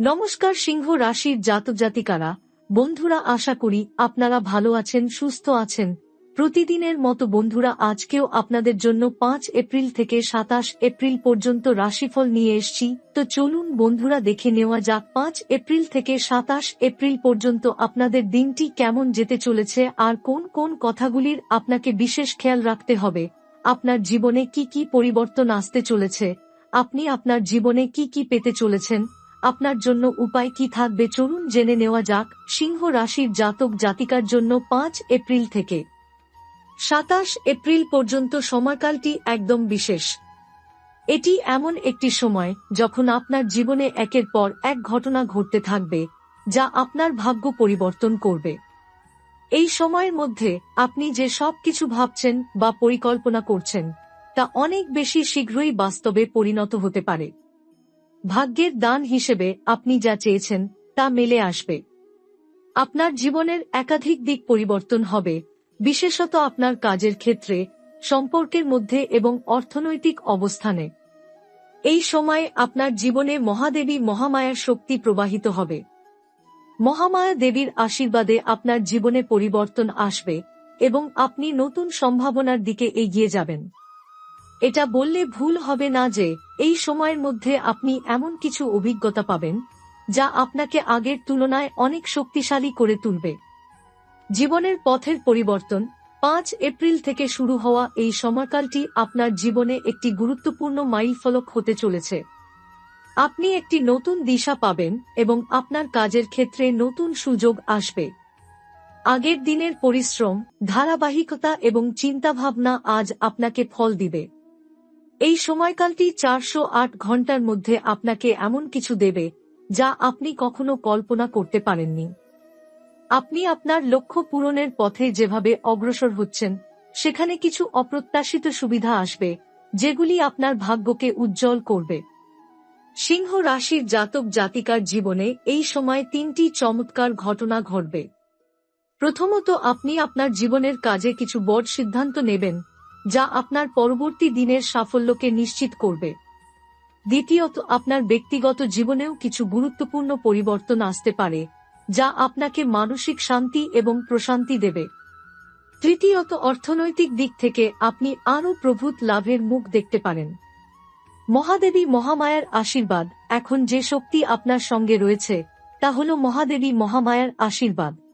নমস্কার সিংহ রাশির জাতক জাতিকারা। বন্ধুরা, আশা করি আপনারা ভালো আছেন, সুস্থ আছেন। প্রতিদিনের মতো বন্ধুরা, আজকেও আপনাদের জন্য পাঁচ এপ্রিল থেকে সাতাশ এপ্রিল পর্যন্ত রাশিফল নিয়ে এসছি। তো চলুন বন্ধুরা, দেখে নেওয়া যাক পাঁচ এপ্রিল থেকে সাতাশ এপ্রিল পর্যন্ত আপনাদের দিনটি কেমন যেতে চলেছে আর কোন কোন কথাগুলির আপনাকে বিশেষ খেয়াল রাখতে হবে। আপনার জীবনে কি কি পরিবর্তন আসতে চলেছে? আপনি আপনার জীবনে কি কি পেতে চলেছেন? আপনার জন্য উপায় কি থাকবে? চলুন জেনে নেওয়া যাক। সিংহ রাশির জাতক জাতিকার জন্য পাঁচ এপ্রিল থেকে। সাতাশ এপ্রিল পর্যন্ত সময়কালটি একদম বিশেষ। এটি এমন একটি সময় যখন আপনার জীবনে একের পর এক ঘটনা ঘটতে থাকবে, যা আপনার ভাগ্য পরিবর্তন করবে। এই সময়ের মধ্যে আপনি যে সব কিছু ভাবছেন বা পরিকল্পনা করছেন, তা অনেক বেশি শীঘ্রই বাস্তবে পরিণত হতে পারে। ভাগ্যের দান হিসেবে আপনি যা চেয়েছেন, তা মেলে আসবে। আপনার জীবনের একাধিক দিক পরিবর্তন হবে, বিশেষত আপনার কাজের ক্ষেত্রে, সম্পর্কের মধ্যে এবং অর্থনৈতিক অবস্থানে। এই সময়ে আপনার জীবনে মহাদেবী মহামায়ার শক্তি প্রবাহিত হবে। মহামায়া দেবীর আশীর্বাদে আপনার জীবনে পরিবর্তন আসবে এবং আপনি নতুন সম্ভাবনার দিকে এগিয়ে যাবেন। এটা বললে ভুল হবে না যে, এই সময়ের মধ্যে আপনি এমন কিছু অভিজ্ঞতা পাবেন, যা আপনাকে আগের তুলনায় অনেক শক্তিশালী করে তুলবে। জীবনের পথের পরিবর্তন, পাঁচ এপ্রিল থেকে শুরু হওয়া এই সময়কালটি আপনার জীবনে একটি গুরুত্বপূর্ণ মাইলফলক হতে চলেছে। আপনি একটি নতুন দিশা পাবেন এবং আপনার কাজের ক্ষেত্রে নতুন সুযোগ আসবে। আগের দিনের পরিশ্রম, ধারাবাহিকতা এবং চিন্তাভাবনা আজ আপনাকে ফল দিবে। এই সময়কালটি চারশো আট ঘণ্টার মধ্যে আপনাকে এমন কিছু দেবে, যা আপনি কখনো কল্পনা করতে পারেননি। আপনি আপনার লক্ষ্য পূরণের পথে যেভাবে অগ্রসর হচ্ছেন, সেখানে কিছু অপ্রত্যাশিত সুবিধা আসবে, যেগুলি আপনার ভাগ্যকে উজ্জ্বল করবে। সিংহ রাশির জাতক জাতিকার জীবনে এই সময় তিনটি চমৎকার ঘটনা ঘটবে। প্রথমত, আপনি আপনার জীবনের কাজে কিছু বড় সিদ্ধান্ত নেবেন যা আপনার পরবর্তী দিনের সাফল্যকে নিশ্চিত করবে। দ্বিতীয়ত, আপনার ব্যক্তিগত জীবনেও কিছু গুরুত্বপূর্ণ পরিবর্তন আসতে পারে, যা আপনাকে মানসিক শান্তি এবং প্রশান্তি দেবে। তৃতীয়ত, অর্থনৈতিক দিক থেকে আপনি আরও প্রভূত লাভের মুখ দেখতে পারেন। মহাদেবী মহামায়ার আশীর্বাদ। এখন যে শক্তি আপনার সঙ্গে রয়েছে, তা হল মহাদেবী মহামায়ার আশীর্বাদ।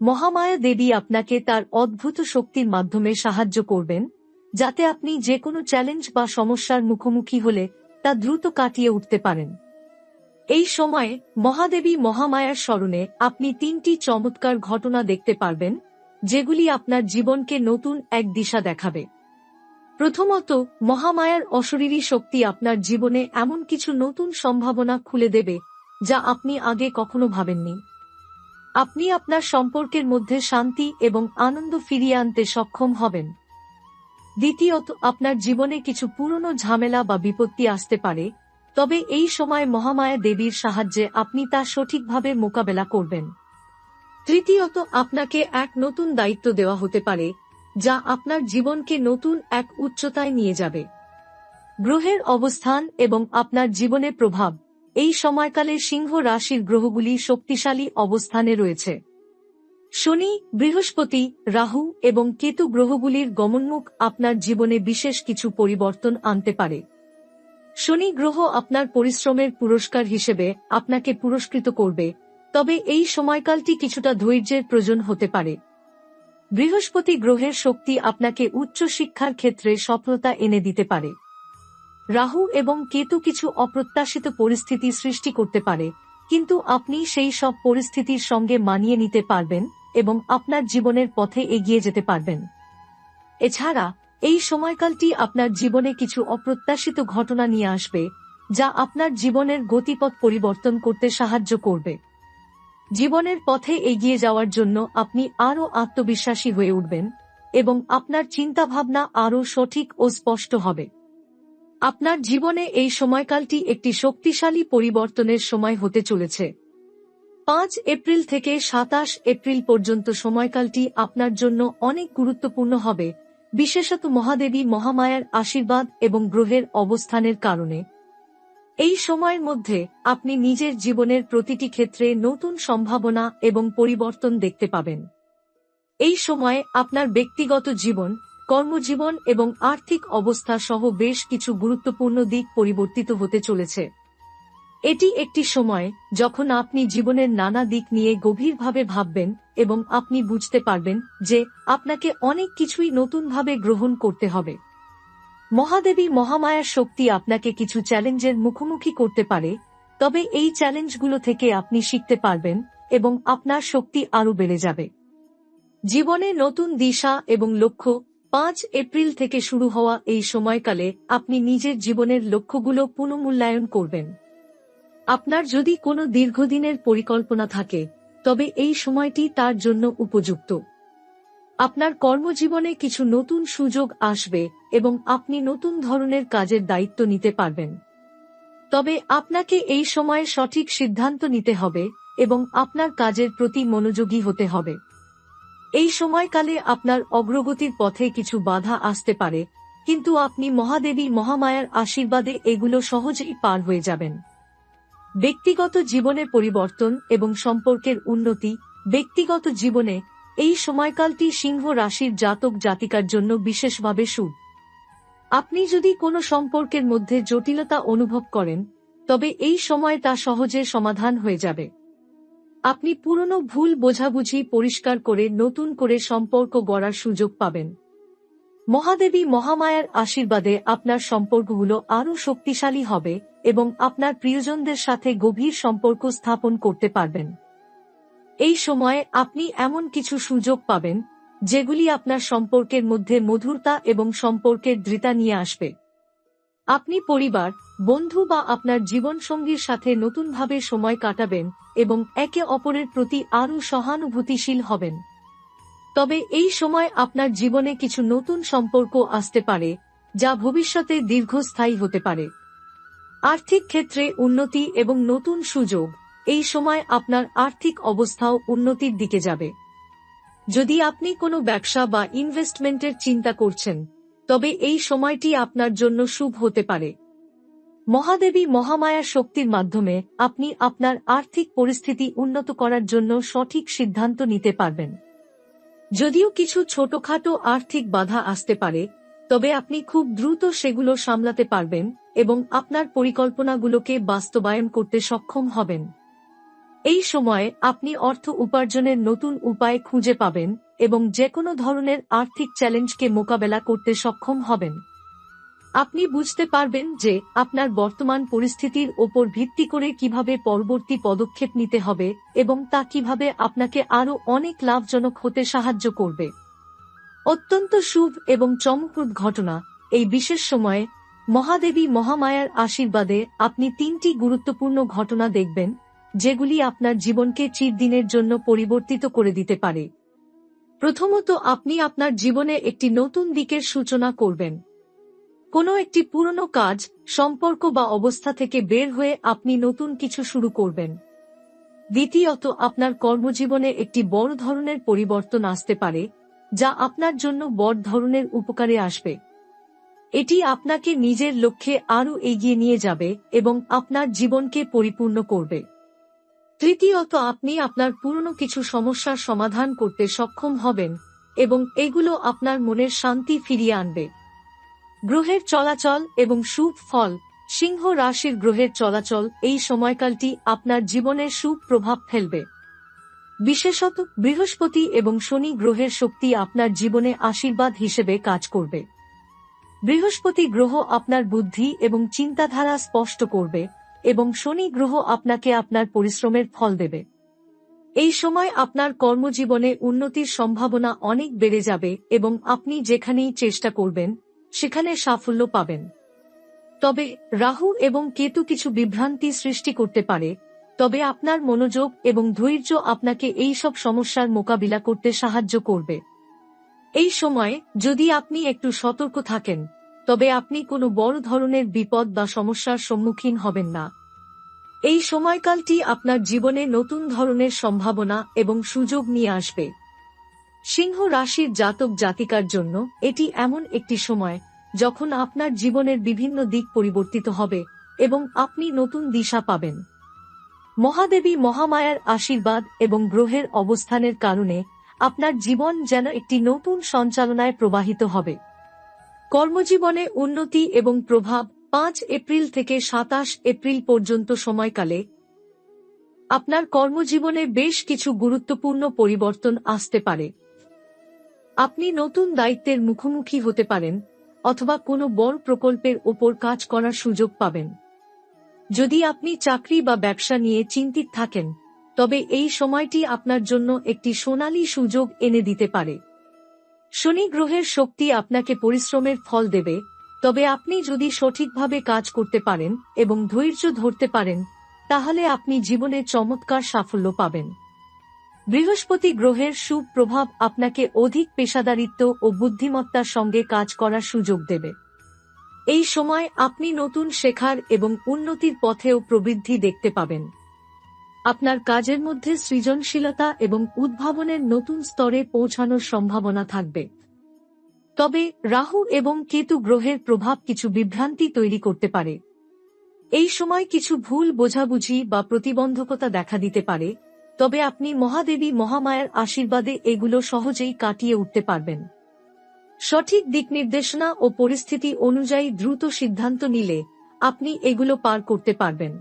মহামায়া দেবী আপনাকে তার অদ্ভুত শক্তির মাধ্যমে সাহায্য করবেন, যাতে আপনি যে কোনো চ্যালেঞ্জ বা সমস্যার মুখোমুখি হলে তা দ্রুত কাটিয়ে উঠতে পারেন। এই সময়ে মহাদেবী মহামায়ার স্মরণে আপনি তিনটি চমৎকার ঘটনা দেখতে পারবেন, যেগুলি আপনার জীবনকে নতুন এক দিশা দেখাবে। প্রথমত, মহামায়ার অশরীরী শক্তি আপনার জীবনে এমন কিছু নতুন সম্ভাবনা খুলে দেবে, যা আপনি আগে কখনো ভাবেননি। আপনি আপনার সম্পর্কের মধ্যে শান্তি এবং আনন্দ ফিরিয়ে আনতে সক্ষম হবেন। দ্বিতীয়ত, আপনার জীবনে কিছু পুরনো ঝামেলা বা বিপত্তি আসতে পারে, তবে এই সময় মহামায়া দেবীর সাহায্যে আপনি তা সঠিকভাবে মোকাবেলা করবেন। তৃতীয়ত, আপনাকে এক নতুন দায়িত্ব দেওয়া হতে পারে, যা আপনার জীবনকে নতুন এক উচ্চতায় নিয়ে যাবে। গ্রহের অবস্থান এবং আপনার জীবনে প্রভাব। এই সময়কালে সিংহ রাশির গ্রহগুলি শক্তিশালী অবস্থানে রয়েছে। শনি, বৃহস্পতি, রাহু এবং কেতু গ্রহগুলির গমনমুখ আপনার জীবনে বিশেষ কিছু পরিবর্তন আনতে পারে। শনি গ্রহ আপনার পরিশ্রমের পুরস্কার হিসেবে আপনাকে পুরস্কৃত করবে, তবে এই সময়কালটি কিছুটা ধৈর্যের প্রয়োজন হতে পারে। বৃহস্পতি গ্রহের শক্তি আপনাকে উচ্চ শিক্ষার ক্ষেত্রে সফলতা এনে দিতে পারে। রাহু এবং কেতু কিছু অপ্রত্যাশিত পরিস্থিতি সৃষ্টি করতে পারে, কিন্তু আপনি সেই সব পরিস্থিতির সঙ্গে মানিয়ে নিতে পারবেন এবং আপনার জীবনের পথে এগিয়ে যেতে পারবেন। এছাড়া, এই সময়কালটি আপনার জীবনে কিছু অপ্রত্যাশিত ঘটনা নিয়ে আসবে, যা আপনার জীবনের গতিপথ পরিবর্তন করতে সাহায্য করবে। জীবনের পথে এগিয়ে যাওয়ার জন্য আপনি আরও আত্মবিশ্বাসী হয়ে উঠবেন এবং আপনার চিন্তাভাবনা আরও সঠিক ও স্পষ্ট হবে। আপনার জীবনে এই সময়কালটি একটি শক্তিশালী পরিবর্তনের সময় হতে চলেছে। পাঁচ এপ্রিল থেকে সাতাশ এপ্রিল পর্যন্ত সময়কালটি আপনার জন্য অনেক গুরুত্বপূর্ণ হবে, বিশেষত মহাদেবী মহামায়ার আশীর্বাদ এবং গ্রহের অবস্থানের কারণে। এই সময়ের মধ্যে আপনি নিজের জীবনের প্রতিটি ক্ষেত্রে নতুন সম্ভাবনা এবং পরিবর্তন দেখতে পাবেন। এই সময়ে আপনার ব্যক্তিগত জীবন কর্মজীবন এবং আর্থিক অবস্থা সহ বেশ কিছু গুরুত্বপূর্ণ দিক পরিবর্তিত হতে চলেছে। এটি একটি সময় যখন আপনি জীবনের নানা দিক নিয়ে গভীরভাবে ভাববেন এবং আপনি বুঝতে পারবেন যে আপনাকে অনেক কিছুই নতুনভাবে গ্রহণ করতে হবে। মহাদেবী মহামায়ার শক্তি আপনাকে কিছু চ্যালেঞ্জের মুখোমুখি করতে পারে, তবে এই চ্যালেঞ্জগুলো থেকে আপনি শিখতে পারবেন এবং আপনার শক্তি আরও বেড়ে যাবে। জীবনে নতুন দিশা এবং লক্ষ্য পাঁচ এপ্রিল থেকে শুরু হওয়া এই সময়কালে আপনি নিজের জীবনের লক্ষ্যগুলো পুনমূল্যায়ন করবেন। আপনার যদি কোনো দীর্ঘদিনের পরিকল্পনা থাকে, তবে এই সময়টি তার জন্য উপযুক্ত। আপনার কর্মজীবনে কিছু নতুন সুযোগ আসবে এবং আপনি নতুন ধরনের কাজের দায়িত্ব নিতে পারবেন। তবে আপনাকে এই সময়ে সঠিক সিদ্ধান্ত নিতে হবে এবং আপনার কাজের প্রতি মনোযোগী হতে হবে। এই সময়কালে আপনার অগ্রগতির পথে কিছু বাধা আসতে পারে, কিন্তু আপনি মহাদেবী মহামায়ার আশীর্বাদে এগুলো সহজেই পার হয়ে যাবেন। ব্যক্তিগত জীবনে পরিবর্তন এবং সম্পর্কের উন্নতি, ব্যক্তিগত জীবনে এই সময়কালটি সিংহ রাশির জাতক জাতিকার জন্য বিশেষভাবে শুভ। আপনি যদি কোনো সম্পর্কের মধ্যে জটিলতা অনুভব করেন, তবে এই সময় তা সহজে সমাধান হয়ে যাবে। আপনি পুরনো ভুল বোঝাবুঝি পরিষ্কার করে নতুন করে সম্পর্ক গড়ার সুযোগ পাবেন। মহাদেবী মহামায়ার আশীর্বাদে আপনার সম্পর্কগুলো আরও শক্তিশালী হবে এবং আপনার প্রিয়জনদের সাথে গভীর সম্পর্ক স্থাপন করতে পারবেন। এই সময়ে আপনি এমন কিছু সুযোগ পাবেন, যেগুলি আপনার সম্পর্কের মধ্যে মধুরতা এবং সম্পর্কের দৃতা নিয়ে আসবে। আপনি পরিবার বন্ধু বা আপনার জীবনসঙ্গীর সাথে নতুনভাবে সময় কাটাবেন এবং একে অপরের প্রতি আরও সহানুভূতিশীল হবেন। তবে এই সময় আপনার জীবনে কিছু নতুন সম্পর্ক আসতে পারে, যা ভবিষ্যতে দীর্ঘস্থায়ী হতে পারে। আর্থিক ক্ষেত্রে উন্নতি এবং নতুন সুযোগ, এই সময় আপনার আর্থিক অবস্থাও উন্নতির দিকে যাবে। যদি আপনি কোনো ব্যবসা বা ইনভেস্টমেন্টের চিন্তা করছেন, তবে এই সময়টি আপনার জন্য শুভ হতে পারে। মহাদেবী মহামায়ার শক্তির মাধ্যমে আপনি আপনার আর্থিক পরিস্থিতি উন্নত করার জন্য সঠিক সিদ্ধান্ত নিতে পারবেন। যদিও কিছু ছোটখাটো আর্থিক বাধা আসতে পারে, তবে আপনি খুব দ্রুত সেগুলো সামলাতে পারবেন এবং আপনার পরিকল্পনাগুলোকে বাস্তবায়ন করতে সক্ষম হবেন। এই সময়ে আপনি অর্থ উপার্জনের নতুন উপায় খুঁজে পাবেন এবং যে কোনো ধরনের আর্থিক চ্যালেঞ্জকে মোকাবেলা করতে সক্ষম হবেন। আপনি বুঝতে পারবেন যে আপনার বর্তমান পরিস্থিতির ওপর ভিত্তি করে কীভাবে পরবর্তী পদক্ষেপ নিতে হবে এবং তা কীভাবে আপনাকে আরও অনেক লাভজনক হতে সাহায্য করবে। অত্যন্ত শুভ এবং চমকপ্রদ ঘটনা, এই বিশেষ সময়ে মহাদেবী মহামায়ার আশীর্বাদে আপনি তিনটি গুরুত্বপূর্ণ ঘটনা দেখবেন, যেগুলি আপনার জীবনকে চিরদিনের জন্য পরিবর্তিত করে দিতে পারে। প্রথমত, আপনি আপনার জীবনে একটি নতুন দিকের সূচনা করবেন। কোনো একটি পুরনো কাজ, সম্পর্ক বা অবস্থা থেকে বের হয়ে আপনি নতুন কিছু শুরু করবেন। দ্বিতীয়ত, আপনার কর্মজীবনে একটি বড় ধরনের পরিবর্তন আসতে পারে, যা আপনার জন্য বড় ধরনের উপকারে আসবে। এটি আপনাকে নিজের লক্ষ্যে আরও এগিয়ে নিয়ে যাবে এবং আপনার জীবনকে পরিপূর্ণ করবে। তৃতীয়ত, আপনি আপনার পুরনো কিছু সমস্যার সমাধান করতে সক্ষম হবেন এবং এগুলো আপনার মনের শান্তি ফিরিয়ে আনবে। গ্রহের চলাচল এবং শুভ ফল। সিংহ রাশির গ্রহের চলাচল এই সময়কালটি আপনার জীবনের সুখ প্রভাব ফেলবে। বিশেষত বৃহস্পতি এবং শনি গ্রহের শক্তি আপনার জীবনে আশীর্বাদ হিসেবে কাজ করবে। বৃহস্পতি গ্রহ আপনার বুদ্ধি এবং চিন্তাধারা স্পষ্ট করবে এবং শনি গ্রহ আপনাকে আপনার পরিশ্রমের ফল দেবে। এই সময় আপনার কর্মজীবনে উন্নতির সম্ভাবনা অনেক বেড়ে যাবে এবং আপনি যেখানেই চেষ্টা করবেন সেখানে সাফল্য পাবেন। তবে রাহু এবং কেতু কিছু বিভ্রান্তি সৃষ্টি করতে পারে, তবে আপনার মনোযোগ এবং ধৈর্য আপনাকে এই সব সমস্যার মোকাবিলা করতে সাহায্য করবে। এই সময় যদি আপনি একটু সতর্ক থাকেন, তবে আপনি কোনো বড় ধরনের বিপদ বা সমস্যার সম্মুখীন হবেন না। এই সময়কালটি আপনার জীবনে নতুন ধরনের সম্ভাবনা এবং সুযোগ নিয়ে আসবে। সিংহ রাশির জাতক জাতিকার জন্য এটি এমন একটি সময় যখন আপনার জীবনের বিভিন্ন দিক পরিবর্তিত হবে এবং আপনি নতুন দিশা পাবেন। মহাদেবী মহামায়ার আশীর্বাদ এবং গ্রহের অবস্থানের কারণে আপনার জীবন যেন একটি নতুন সঞ্চালনায় প্রবাহিত হবে। কর্মজীবনে উন্নতি এবং প্রভাব পাঁচ এপ্রিল থেকে সাতাশ এপ্রিল পর্যন্ত সময়কালে আপনার কর্মজীবনে বেশ কিছু গুরুত্বপূর্ণ পরিবর্তন আসতে পারে। আপনি নতুন দায়িত্বের মুখোমুখি হতে পারেন, অথবা কোনো বড় প্রকল্পের ওপর কাজ করার সুযোগ পাবেন। যদি আপনি চাকরি বা ব্যবসা নিয়ে চিন্তিত থাকেন, তবে এই সময়টি আপনার জন্য একটি সোনালী সুযোগ এনে দিতে পারে। শনি গ্রহের শক্তি আপনাকে পরিশ্রমের ফল দেবে, তবে আপনি যদি সঠিকভাবে কাজ করতে পারেন এবং ধৈর্য ধরতে পারেন, তাহলে আপনি জীবনে চমৎকার সাফল্য পাবেন। বৃহস্পতি গ্রহের সুপ্রভাব আপনাকে অধিক পেশাদারিত্ব ও বুদ্ধিমত্তার সঙ্গে কাজ করার সুযোগ দেবে। এই সময় আপনি নতুন শেখার এবং উন্নতির পথেও প্রবৃদ্ধি দেখতে পাবেন। আপনার কাজের মধ্যে সৃজনশীলতা এবং উদ্ভাবনের নতুন স্তরে পৌঁছানোর সম্ভাবনা থাকবে। তবে রাহু এবং কেতু গ্রহের প্রভাব কিছু বিভ্রান্তি তৈরি করতে পারে। এই সময় কিছু ভুল বোঝাবুঝি বা প্রতিবন্ধকতা দেখা দিতে পারে। তবে আপনি মহাদেবী মহামায়ার আশীর্বাদে এগুলো সহজেই কাটিয়ে উঠতে পারবেন। সঠিক দিক নির্দেশনা ও পরিস্থিতি অনুযায়ী দ্রুত সিদ্ধান্ত নিলে আপনি এগুলো পার করতে পারবেন।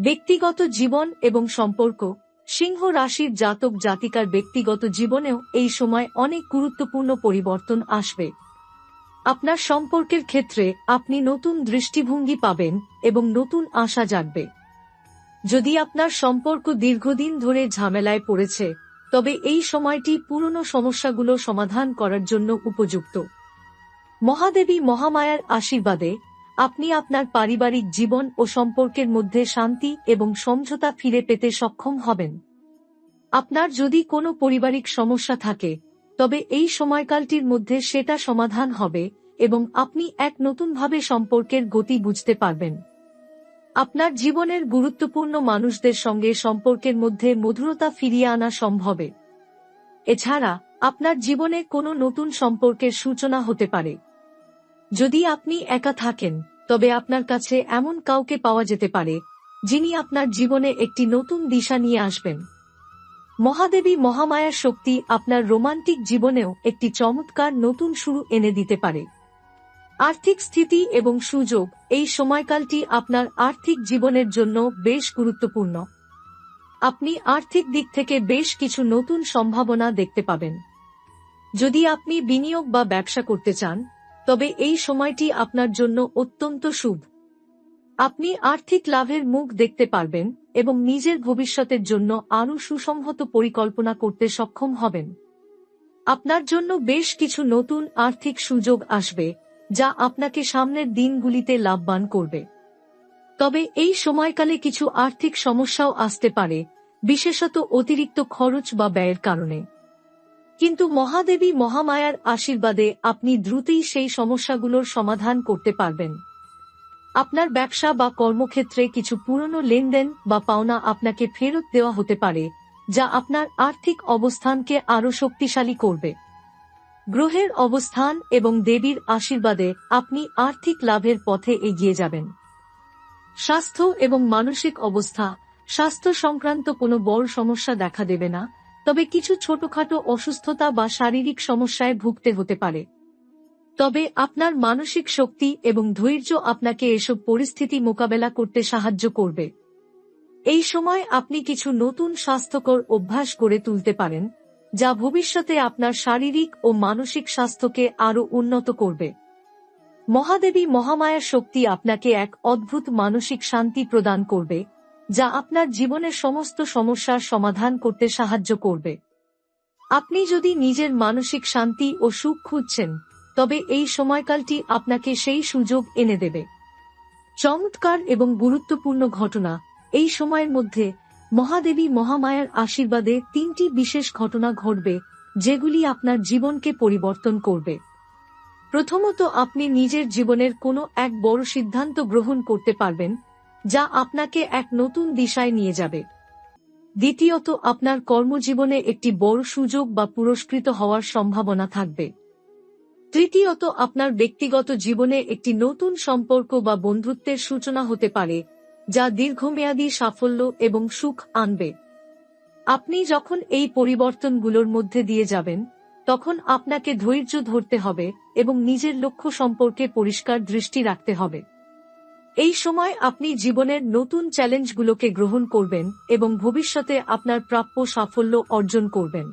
ব্যক্তিগত জীবন এবং সম্পর্ক, সিংহ রাশির জাতক জাতিকার ব্যক্তিগত জীবনেও এই সময় অনেক গুরুত্বপূর্ণ পরিবর্তন আসবে। আপনার সম্পর্কের ক্ষেত্রে আপনি নতুন দৃষ্টিভঙ্গি পাবেন এবং নতুন আশা জাগবে। যদি আপনার সম্পর্ক দীর্ঘদিন ধরে ঝামেলায় পড়েছে, তবে এই সময়টি পুরনো সমস্যাগুলো সমাধান করার জন্য উপযুক্ত। মহাদেবী মহামায়ার আশীর্বাদে, আপনি আপনার পারিবারিক জীবন ও সম্পর্কের মধ্যে শান্তি এবং সমঝোতা ফিরে পেতে সক্ষম হবেন। আপনার যদি কোনো পারিবারিক সমস্যা থাকে, তবে এই সময়কালটির মধ্যে সেটা সমাধান হবে এবং আপনি এক নতুনভাবে সম্পর্কের গতি বুঝতে পারবেন। আপনার জীবনের গুরুত্বপূর্ণ মানুষদের সঙ্গে সম্পর্কের মধ্যে মধুরতা ফিরিয়ে আনা সম্ভবে। এছাড়া, আপনার জীবনে কোনো নতুন সম্পর্কের সূচনা হতে পারে। যদি আপনি একা থাকেন, তবে আপনার কাছে এমন কাউকে পাওয়া যেতে পারে, যিনি আপনার জীবনে একটি নতুন দিশা নিয়ে আসবেন। মহাদেবী মহামায়ার শক্তি আপনার রোমান্টিক জীবনেও একটি চমৎকার নতুন শুরু এনে দিতে পারে। আর্থিক স্থিতি এবং সুযোগ, এই সময়কালটি আপনার আর্থিক জীবনের জন্য বেশ গুরুত্বপূর্ণ। আপনি আর্থিক দিক থেকে বেশ কিছু নতুন সম্ভাবনা দেখতে পাবেন। যদি আপনি বিনিয়োগ বা ব্যবসা করতে চান, তবে এই সময়টি আপনার জন্য অত্যন্ত শুভ। আপনি আর্থিক লাভের মুখ দেখতে পারবেন এবং নিজের ভবিষ্যতের জন্য আরও সুসংহত পরিকল্পনা করতে সক্ষম হবেন। আপনার জন্য বেশ কিছু নতুন আর্থিক সুযোগ আসবে যা আপনাকে সামনের দিনগুলিতে লাভবান করবে। তবে এই সময়কালে কিছু আর্থিক সমস্যাও আসতে পারে, বিশেষত অতিরিক্ত খরচ বা ব্যয়ের কারণে। কিন্তু মহাদেবী মহামায়ার আশীর্বাদে আপনি দ্রুতই সেই সমস্যাগুলোর সমাধান করতে পারবেন। আপনার ব্যবসা বা কর্মক্ষেত্রে কিছু পুরনো লেনদেন বা পাওনা আপনাকে ফেরত দেওয়া হতে পারে, যা আপনার আর্থিক অবস্থানকে আরও শক্তিশালী করবে। গ্রহের অবস্থান এবং দেবীর আশীর্বাদে আপনি আর্থিক লাভের পথে এগিয়ে যাবেন। স্বাস্থ্য এবং মানসিক অবস্থা, স্বাস্থ্য সংক্রান্ত কোনো বড় সমস্যা দেখা দেবে না, তবে কিছু ছোটখাটো অসুস্থতা বা শারীরিক সমস্যায় ভুগতে হতে পারে। তবে আপনার মানসিক শক্তি এবং ধৈর্য আপনাকে এসব পরিস্থিতি মোকাবেলা করতে সাহায্য করবে। এই সময় আপনি কিছু নতুন স্বাস্থ্যকর অভ্যাস গড়ে তুলতে পারেন যা ভবিষ্যতে আপনার শারীরিক ও মানসিক স্বাস্থ্যকে আরও উন্নত করবে। মহাদেবী মহামায়ার শক্তি আপনাকে এক অদ্ভুত মানসিক শান্তি প্রদান করবে, যা আপনার জীবনের সমস্ত সমস্যার সমাধান করতে সাহায্য করবে। আপনি যদি নিজের মানসিক শান্তি ও সুখ খুঁজছেন, তবে এই সময়কালটি আপনাকে সেই সুযোগ এনে দেবে। চমৎকার এবং গুরুত্বপূর্ণ ঘটনা, এই সময়ের মধ্যে মহাদেবী মহামায়ার আশীর্বাদে তিনটি বিশেষ ঘটনা ঘটবে, যেগুলি আপনার জীবনকে পরিবর্তন করবে। প্রথমত, আপনি নিজের জীবনের কোনো এক বড় সিদ্ধান্ত গ্রহণ করতে পারবেন, যা আপনাকে এক নতুন দিশায় নিয়ে যাবে। দ্বিতীয়ত, আপনার কর্মজীবনে একটি বড় সুযোগ বা পুরস্কৃত হওয়ার সম্ভাবনা থাকবে। তৃতীয়ত, আপনার ব্যক্তিগত জীবনে একটি নতুন সম্পর্ক বা বন্ধুত্বের সূচনা হতে পারে যা দীর্ঘমেয়াদী সাফল্য এবং সুখ আনবে। আপনি যখন এই পরিবর্তনগুলোর মধ্যে দিয়ে যাবেন, তখন আপনাকে ধৈর্য ধরতে হবে এবং নিজের লক্ষ্য সম্পর্কে পরিষ্কার দৃষ্টি রাখতে হবে। এই সময় আপনি জীবনের নতুন চ্যালেঞ্জগুলোকে গ্রহণ করবেন এবং ভবিষ্যতে আপনার প্রাপ্য সাফল্য অর্জন করবেন।